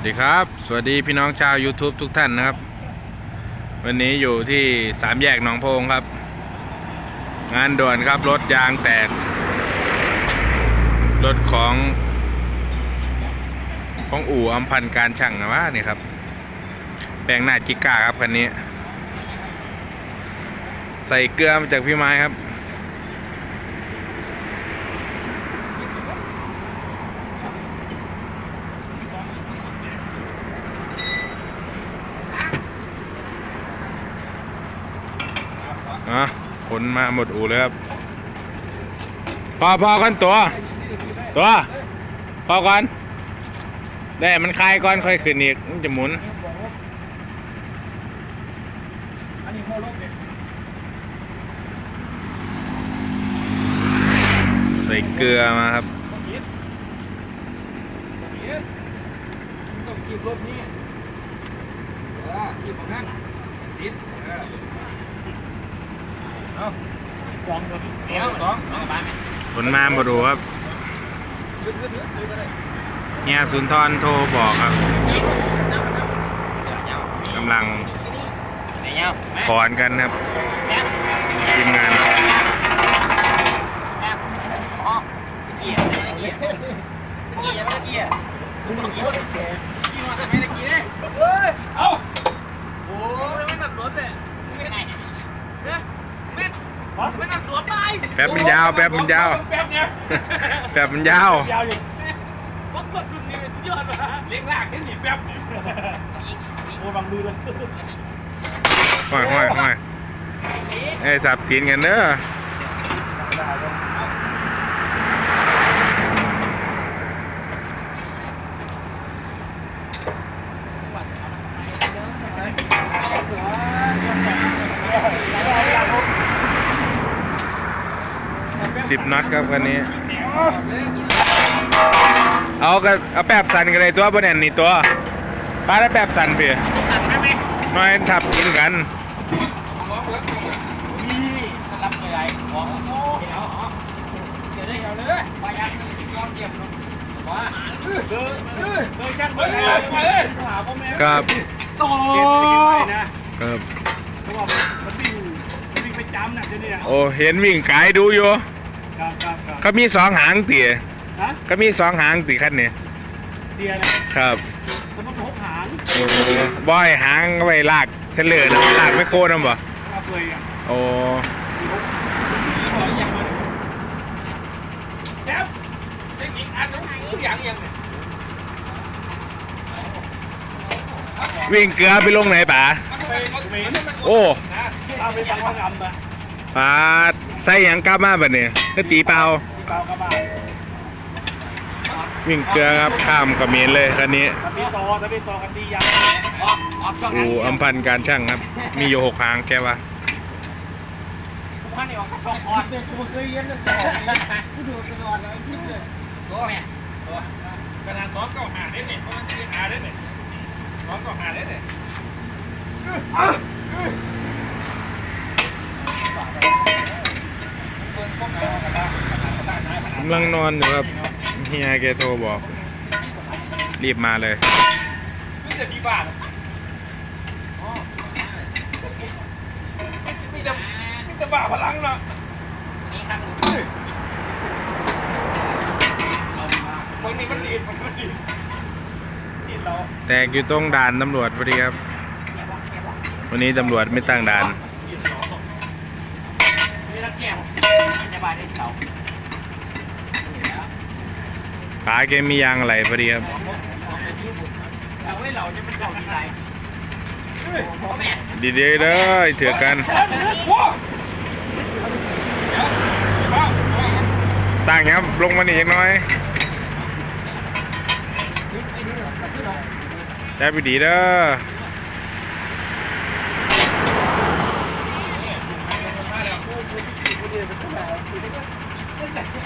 วัสดีครับ สวัสดีพี่น้องชาว YouTube ทุกท่านนะครับ วันนี้อยู่ที่สามแยกหนองโพงครับ งานด่วนครับรถยางแตก รถของ ของอู่อัมพันธ์การช่างนะว่านี่ครับ แปลงหน้าจิก้าครับคันนี้ ใส่เกลือมาจากพี่ไม้ครับ อะขนมาหมดอู่เลยครับ พอพอกันตัว ตัวพอก่อนได้มันคลายก่อนค่อยขึ้นอีก มันจะหมุนอันนี้โมโลกเนี่ยใส่เกลือมาครับต้องคิดต้องคิดต้องคิดรถนี้เออคิดของนั่นคิด เออเอาสองตัวเดี๋ยวสองสองบาทขนมาหมดอู่ครับเลยเฮียสุนทรโทรบอกครับกำลังไหนเงาถอนกันครับทีมงานอ๋อเกียร์เกียร์เกียร์เกียร์เกียร์เกียร์กียร์กี่มาทำไมตะกี้เนี่ยเฮ้ยเอาโอ้ยไม่นับรถเลยไม่ไหนเนี่ยไม่ ไม่นับรถไปแป๊บมันยาวแป๊บมันยาว แป๊บเนี่ยแป๊บมันยาว ยาวอยู่วัดกดรุ่นนี้เป็นสุดยอดมากเลี้ยงลากแค่หนีแป๊บเนี่ยโอ้บังมือเลยห้อยห้อยห้อยไอ้สับตีนกันเด้อ สิบนัดครับคันนี้ เอาก็เอาแป๊บสันกันเลยตัวบนแอนนี่ตัวป้าได้แป๊บสันเพี่น้อยทับกินกันนี่รับเลยไอ้ของโอ้เดี๋ยวอ๋อเดี๋ยวได้เดี๋ยวเลยพยายามมีกองเก็บว่าเออเออเออช่างไปเลยไปเลยหาพ่อแม่ครับต่อครับเพราะว่ามันวิ่งมันวิ่งไปจำน่ะเดี๋ยวนี้โอ้เห็นวิ่งขายดูอยู่ ครับครับครับเขามีสองหางตีฮะเขามีสองหางตีคันนี้เตียนะครับสมมติหกหางโอ้บอยหางไว้ลากเฉลยนะลากไม่โค่นะบ่เอาเปยอะโอ้แซ่บเทคนิคอันนู้นทุกอย่างยังเนี่ยวิ่งเกลือไปลงไหนป๋า ไปเมนโอ้นะเอาไปทำงำนะ ป๋าใส่หยังกลับมาแบบนี้ก็ตีเปล่าที่เปล่ากระบะวิ่งเกลือครับข้ามกระเมนเลยคันนี้ตะพีต่อตะพีต่อกันดียังออกออกช่องอูอัมพันธ์การช่างครับ มีอยู่หกหางแกว่าพันนี่ออกช่องคอนเด็กกูเคยเย็นเลยต่อกูดูตลอดเลยคิดเลยตัวแม่ตัวขนาดซ้อมเก้าหาได้เนี่ยเพราะมันจะหาได้เนี่ยซ้อมเก้าหาได้เนี่ย กำลังนอนอยู่ครับเฮียแกโทรบอก รีบมาเลยนี่จะดีบ้านนี่จะนี่จะบ้าพลังเนาะนี่ครับบางทีมันดีดมันก็ดีดดีดเราแตกอยู่ตรงด่านตำรวจพอดีครับ วันนี้ตำรวจไม่ตั้งด่าน นี่นักแก้วจะบายได้เรา ขาแกมียางอะไรพอดีครับดีไรพ่อแม่ดีเด้เด้อถือกันตั้งครับ ลงมาหนีกน้อยใจไปดีเด้อ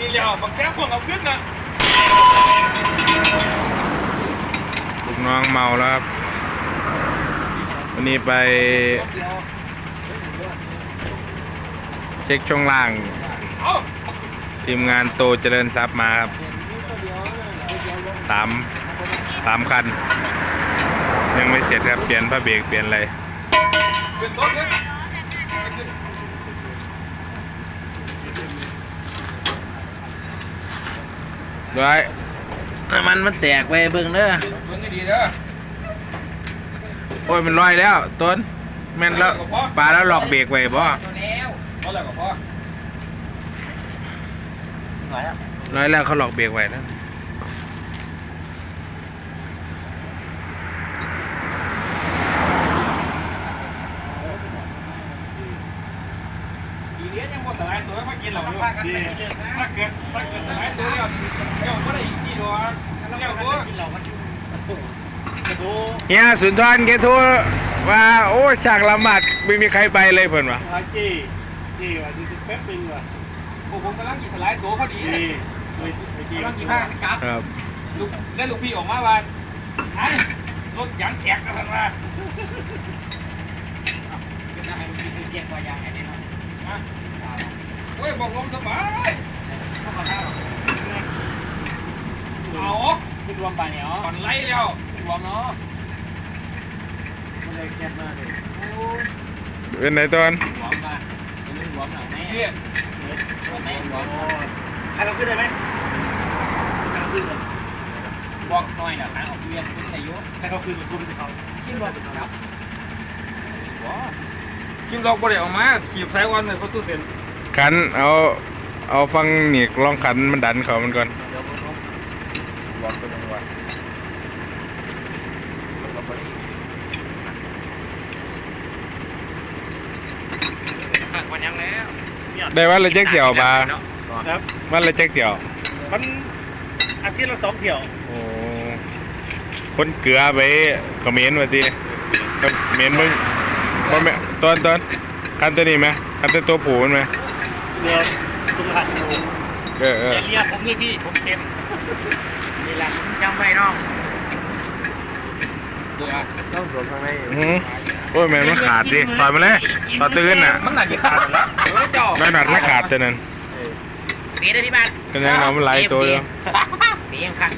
นี่เดียวบักแซมพวกเอาขึ้นนะลูกน้องเมาแล้วครับ วันนี้ไปเช็คช่วงล่าง เอาทีมงานโตเจริญทรัพย์มาครับสามสามคันเยังไม่เสร็จครับ เปลี่ยนผ้าเบรกเปลี่ยนอะไรขึ้นรถขึ้น ด้วยน้ำมันมันแตกไปเบิ่งเด้อเบิ่งให้ดีเด้อโอ้ยมันลอยแล้วต้นแม่นแล้วปลาแล้วหลอกเบรกไว้บ่ตัวแล้วเอาแล้วก็พอลอยแล้วเขาหลอกเบรกไว้แล้วดีเลี้ยงยังบ่สลายตัวมากินเหล้าอยู่ดีถ้าเกิดถ้าเกิด เจ้าตัวกินเหล้ามันเฮียสุนทรแกโทรว่าโอ้ยฉากละหมาดไม่มีใครไปเลยเพิ่นว่าอาจี้จี้ว่ะนี่คือแป๊บนึงว่ะพวกผมกำลังกินสลายตัวพอดีจี้ไอ้ไอ้จี้กำลังกินผ้าครับครับลูกได้ลูกพี่ออกมาว่าไอ้รถยางแตกกันว่าเป็นอะไรมันกินเกียงกว่ายางไงแน่นอนโอ้ยบอกลมสบายเข้ามาแล้วเอา ขึ้นรวมไปเนี่ยอ๋อก่อนไล่แล้วขึ้นรวมเนาะมันเลยแก๊สมากเลยเป็นไหนตอนรวมมาเป็นรวมหน่อยไหมเนี่ยรวมไหมรวมให้เราขึ้นได้ไหมให้เราขึ้นเลยบอกหน่อยนะทางออกเวียนขึ้นอายุให้เขาขึ้นมันคุ้มที่เขาขึ้นรวมครับกินดอกบ่ได้ออกมาขีบสายวันเลยเพราะตู้เส้นขันเอาเอาฟังนี่ลองขันมันดันเขามันก่อนเดี๋ยวผมบอกตัว นึงว่าข้างวันยังแล้วได้วันละเจ๊กเสี่ยวปลาครับ วันละเจ๊กเสี่ยวมันอาทิตย์ละสองเที่ยวโอ้คนเกลือไปเขมิ้นมาทีเขมิ้นมึงบ่แม่ตอนตอนคันตัวนี้ไหมคันตัวตัวผูมันไหมเรือตุ้งหัดเออเอออย่าเรียกผมนี่พี่ผมเค็มนี่แหละจำไว้น้อง ต้องสวมข้างในอื้อหือโอ้ยแม่นมันขาดดิถอยมาเลยต่อตื่นน่ะมันหนักกี่ขาดแล้วเฮ้ยเจ้าแม่หนัดไม่ขาดตัวนั้นดีเลยพี่บ้านก็ยังเอามันไหลตัวอยู่ดียังค่ะ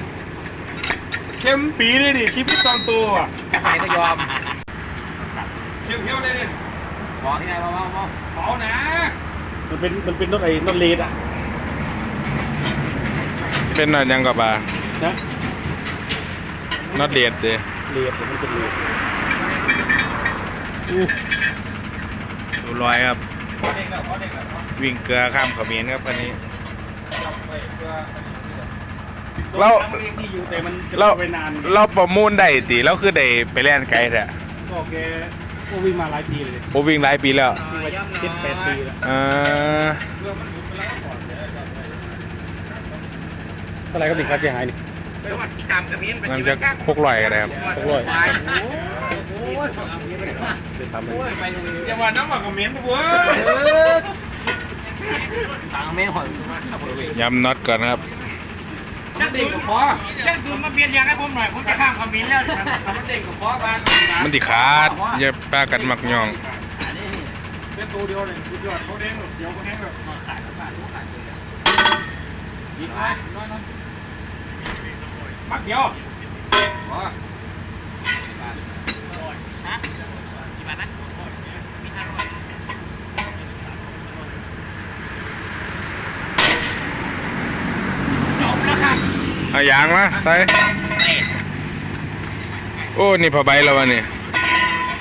เข้มปีนี่ดิชีวิตตอนตัวอะใครก็ยอมเข้มเที่ยวเลยดิบอกที่ไหนมาบ้างบ้างเบานะมันเป็นมันเป็นรถไอ้รถเลดอะเป็นหน่อยยังกับปลานะน็อตเลียดดิเลด มันเป็นเลดดูรอยครับพอเด็กแล้วพอเด็กแล้วพอวิ่งเกลือข้ามเขมิ้นครับคันนี้จับไปเพื่อเรามันยังที่อยู่แต่มันจะเราไปนานเราประมูลได้ติเราคือได้ไปแล่นไกลแท้ก็แกก็วิ่งมาหลายปีเลยโอวิ่งหลายปีแล้ววิ่งมาเจ็ดแปดปีแล้วเอ่อเพื่อมันหมุนไปแล้วก็ก่อนเดี๋ยวจะไปเท่าไหร่ก็ติดค่าเสียหายนี่ไปวัดที่กรร มกับมิ้นไปมันจิ้จะมกันพกลอยกันครับหกร้อยไปโอ้ยเดี๋ยวทำไปไปดูอย่าว่าน้ำหมักกับเหม็นปุ๊บเว้ยต่างแม่หอยมาขับรถเวย้ำน็อตก่อนครับชักเด็กกับพอช่างตูนมาเปลี่ยนยางให้ผมหน่อย ผมจะข้ามคอมมินแล้วทำมันเด็กกับพอบ้านมันติขาดอย่าป้ากันมักย่องเป็นตัวเดียวเลยสุดยอดเขาเด้งแบบเสียวเขาเด้งแบบขายขายขายดีน้อยน้อยน้อย มักเดียวพอฮะกี่บาทนะมีห้าร้อยจบแล้วครับเอายางมาใส่นี่โอ้ นี่ผ้าใบแล้ววะนี่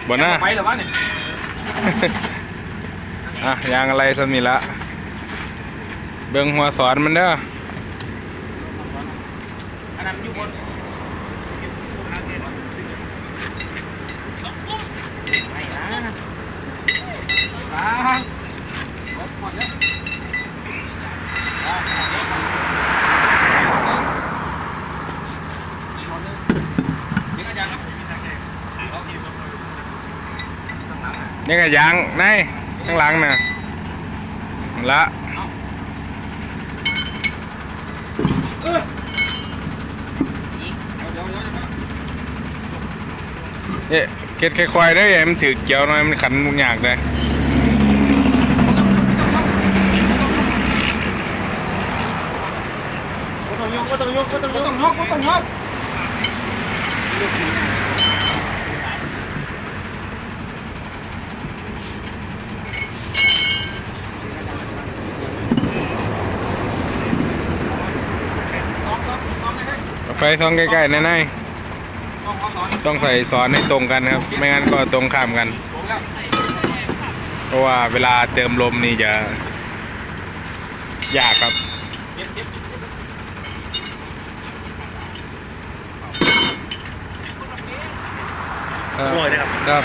บนหน้าไปหรือวะเนี่ยอะยางอะไรสมีละ เบิ่งหัวสอนมันเด้ออั นนั้นอยู่บนไม่นะล้างรถหมดแล้วล้างหมดแล้วอีกคนนึงยิงอาจารย์ครับนี่ก็ยางในข้างหลังน่ะละ เนี่ยเก็ดค่อยๆได้ไงมันถือเกี่ยวหน่อยมันขันมุกยากเลยก็ยกก็ต้ยกก็ต้ยกก็ต้ยกก็งไฟส่องใกล้ๆแน่ๆ ต้องใส่สอนให้ตรงกันครับ ไม่งั้นก็ตรงข้ามกันผมแล้วเพราะว่าเวลาเติมลมนี่จะยากครับเย็บเย็บครับด้วยนะครับ ครับ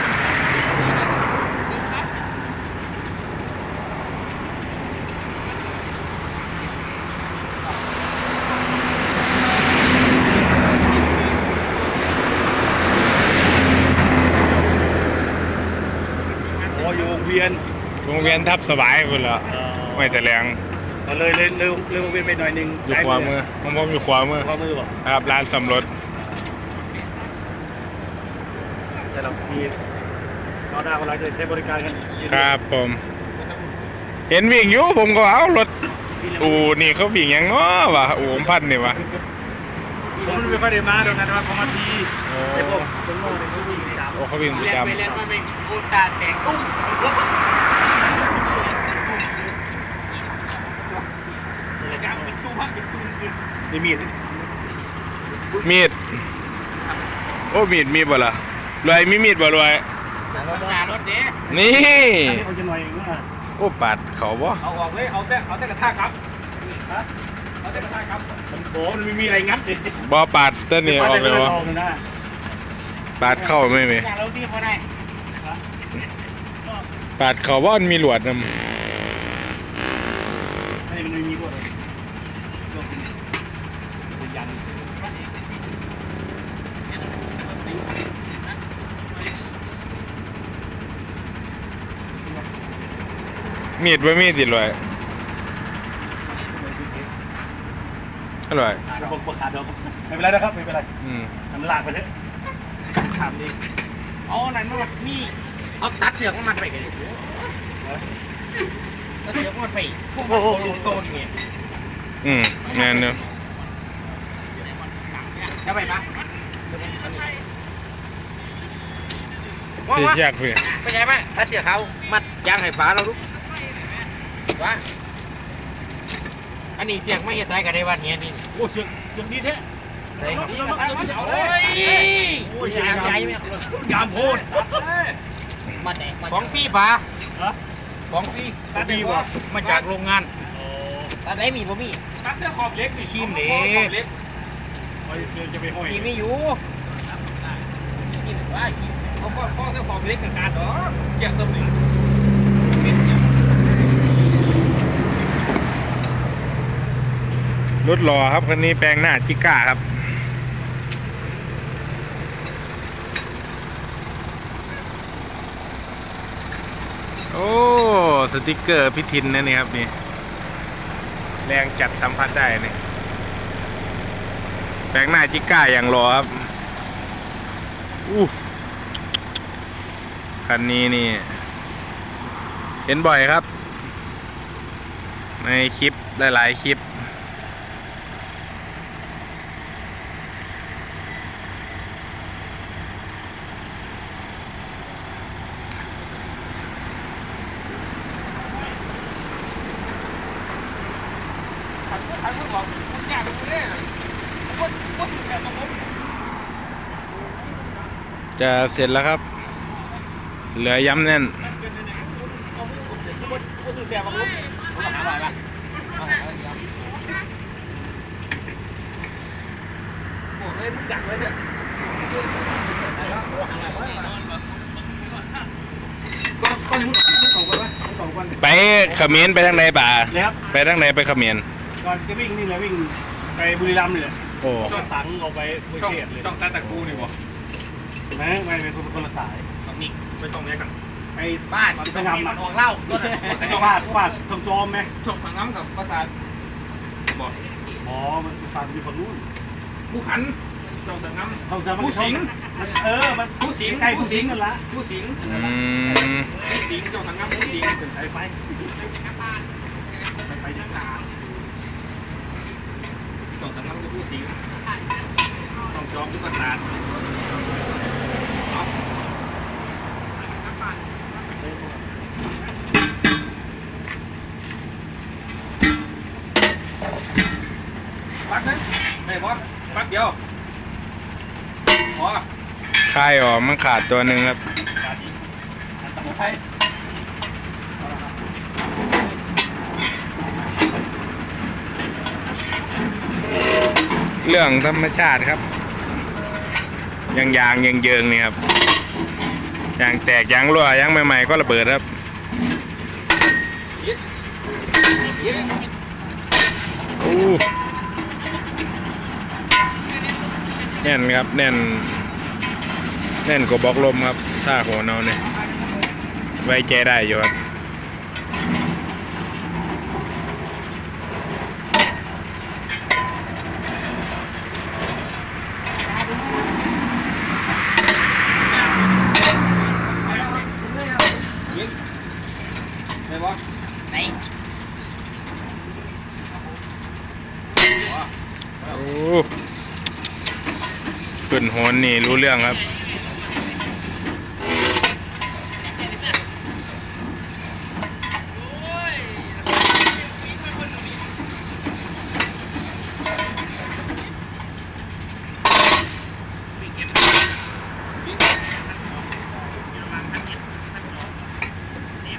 โอ้อยู่วงเวียน วงเวี ยนทับสบายคุณเหรอไม่แต่แรงเอาเลยเลยเลยเลยวงเวียนไปหน่อยหนึงอยู่ขวามือผมผมอยู่ขวามือขวามือบอกครับร้านสำรถแต่เรามีเราได้คนรักเลยใช้บริการกันครับผม เห็นวิ่งอยู่ผมก็เอารถอูนี่เขาวิ่งหยังเนาะวะอูผมพันนี่วะผมไม่ค่อยได้มาตรงนั้นว่าเขามาทีโอ้ไอ้พวกคนโง่เนี่ยเขาวิ่งตามโอ้เขาวิ่งประเล่นจำไปเล่นมาเป็นกูตาแตกตุ้ม มีมีดมีด โอ้มีดมีบ่ล่ะรวยมีมีดบ่รวยรถหน้ารถเด้นี่ เขาจะหน่อยเองว่าโอ้ปาดเขาบ่เอาออกเลย เอาแต่เอาแต่กระทะครับฮะเอาแต่กระทะครับมันโผล่มันไม่มีอะไรงัดเลยบ่ปาดเต้นนี่ออกเลยวะออกเลยนะปาดเข้าไม่มีหน้ารถดีพอได้ปาดเขาว่ามันมีหลวดนำอันนี้มันไม่มีพวกเลยพวกเป็นเป็นยัน มีดบ่มีดติดรวยอร่อยระบบประคาเดียวไม่เป็นไรนะครับไม่เป็นไรอืมมันลากไปเถอะถามดีเอานั่นรถนี่เอาตัดเสือกมันไปกันตัดเสือกมันไปพวกมันโลโต้นี่อืมงานเนาะจะไปปะที่ยากเพื่อนไปใช่ไหมตัดเสือกเขามัดยางให้ฟ้าเราลูก ว่าอันนี้เสือกไม่เห็นใจกันได้วันนี้นี่โอ้เชือกเชือกนี้แท้ใช่ครับโอ้โอ้ยยโอ้ยยามใหญ่ไหมยามโพดมาแดกของพี่ป่ะฮะของพี่ตัดดีบ่มาจากโรงงานโอ้ตัดได้มีบ่มีตัดเสื้อขอบเล็กนี่ขี้เหร่ขอบเล็กยจะไปห้อยทีไม่อยู่กินว่ากินเขาก็ข้อเสื้อขอบเล็กกับการเหรอเกี่ยวกับหนึ่งเม็ดเนี่ย รถหล่อครับคันนี้แปลงหน้าจิก้าครับ โอ้สติกเกอร์พิทินนะนี่ครับนี่ แรงจัดสัมผัสได้นี่แปลงหน้าจิก้าอย่างรอครับอู้คันนี้นี่ เห็นบ่อยครับ ในคลิปหลาย ๆ คลิป ขันก็ขันก็บอกคุณยากคุณเล่ก็ก็สุดแบบของผม จะเสร็จแล้วครับ เหลือย้ำแน่นก็สุดแบบของผมผมหาอะไรบ้างโอ้ยมึงดักเลยเนี่ยก็ก็ยังไม่สองคนวะสองคนไปเขมรไปทางไหนป่าแล้วไปทางไหนไปเขมรก่อนจะวิ่งนี่เลยวิ่งไปบุรีรัมย์นี่แหละโอ้ก็สังออกไปบุรีช่องเทพเลยช่องซานตากูนี่วะ ไม่ไม่เป็นคนคนละสายนี่ไปช่องนี้กันไปบ้านสงามมัอะนออกเหล้าฟาดฟาดทำจอมไหมช่องทางน้ำกับภาษาบอกอ๋อมันฟาดอยู่ฝั่งนู้นผู้ขันช่องทางน้ำทำซะมันผู้สิงมันเออมันผู้สิงใกล้ผู้สิงกันละผู้สิงอืมผู้สิงช่องทางน้ำผู้สิงเป็นสายไฟไปที่สามช่องทางน้ำคือผู้สิงต้องจอมยุทธศาสตร์ ปักนะไม่ บอสปักเดียวคายออกมันขาดตัวหนึ่งครับอันตรายเรื่องธรรมชาติครับยางยางยางเยิงนี่ครับยางแตกยางรั่วยางใหม่ๆก็ระเบิดครับโอ้ แน่นครับ แน่น แน่นกว่าบล็อกลมครับ ถ้าหัวเนาเนี่ย ไว้ใจได้อยู่ครับ ได้ปะ ไหน โอ้ขึ้ นี่รู้เรื่องครับ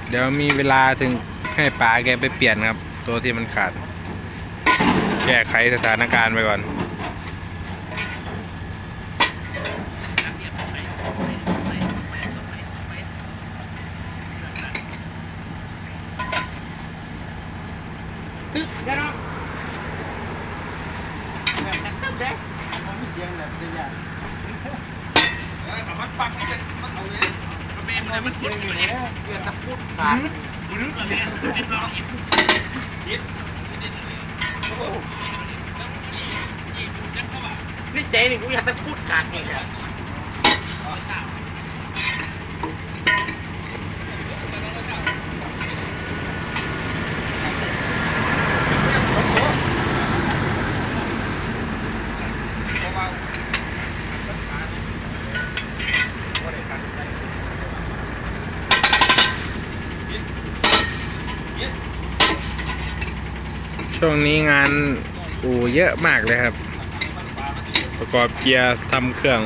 เดี๋ยวมีเวลาถึงให้ป๋าแกไปเปลี่ยนครับ ตัวที่มันขาด แก้ไขสถานการณ์ไปก่อน ตึ๊กเดี๋ยวนะแบบนั้นตึ๊กเด้ มีเสียงแบบเสียงอย่าง มันปักมันมันเอาเลยมันเป็นอะไรมันเสียงอยู่เนี่ยเกิดตะพูดขาดมันนึกอะไรเป็นรองอีกยิด นี่เจ๊นี่กูอยากจะพูดขาดเลยอะ ช่ วงนี้งานอู่เยอะมากเลยครับ ประกอบเกียร์ทำเครื่อง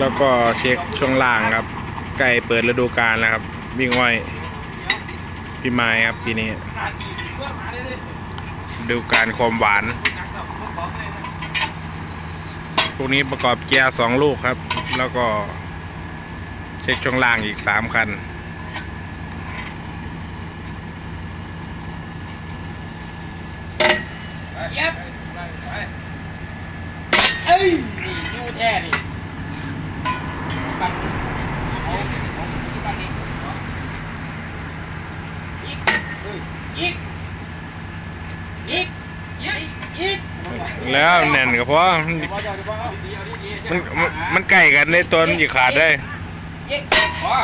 แล้วก็เช็คช่วงล่างครับ ใกล้เปิดฤดูกาลแล้วครับ วิ่งไว้พี่ไม้ครับปีนี้ฤดูการความหวานพวกนี้ประกอบเกียร์สองลูกครับ แล้วก็เช็คช่วงล่างอีกสามคัน ย็บเอ้ยนี่ยูแท้นี่ปันเอาเอาปันนี่อีกอีกอีกอีกอีกแล้วแน่นก็เพราะมันพอจะจะพอเอาดีเอาดีดีมันมันมันใกล้กันในตัวมันจะขาดได้อีกพอ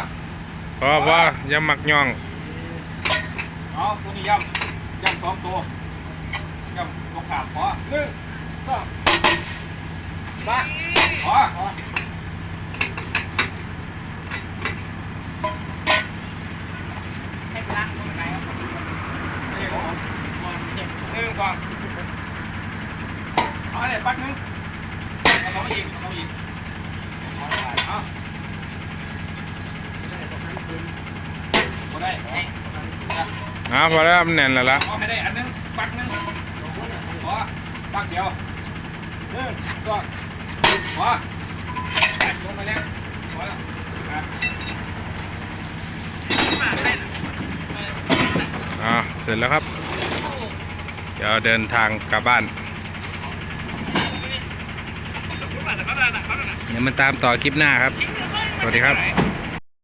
เพราะว่าอย่ามักย่องเอาตัวนี้ย่ำย่ำสองตัวย่ำตัว ขาพอหนึ่งสองมาพอพอให้ล้างตรงไหนครับนี่ก็เอาก่อนเจ็บหนึ่งสองเอาเลยปักหนึ่งเอาสองอีกเอาสองเอาได้เอ้ยอ่าพอแล้วมันแน่นแล้วละเอาให้ได้ อันหนึง ปักหนึง พอปักเดียวหนึ่งสองพอลงไปแล้วพอแล้วอะอ่าเสร็จแล้วครับ เดี๋ยวเดินทางกลับบ้านเดี๋ยวมาตามต่อคลิปหน้าครับ สวัสดีครับ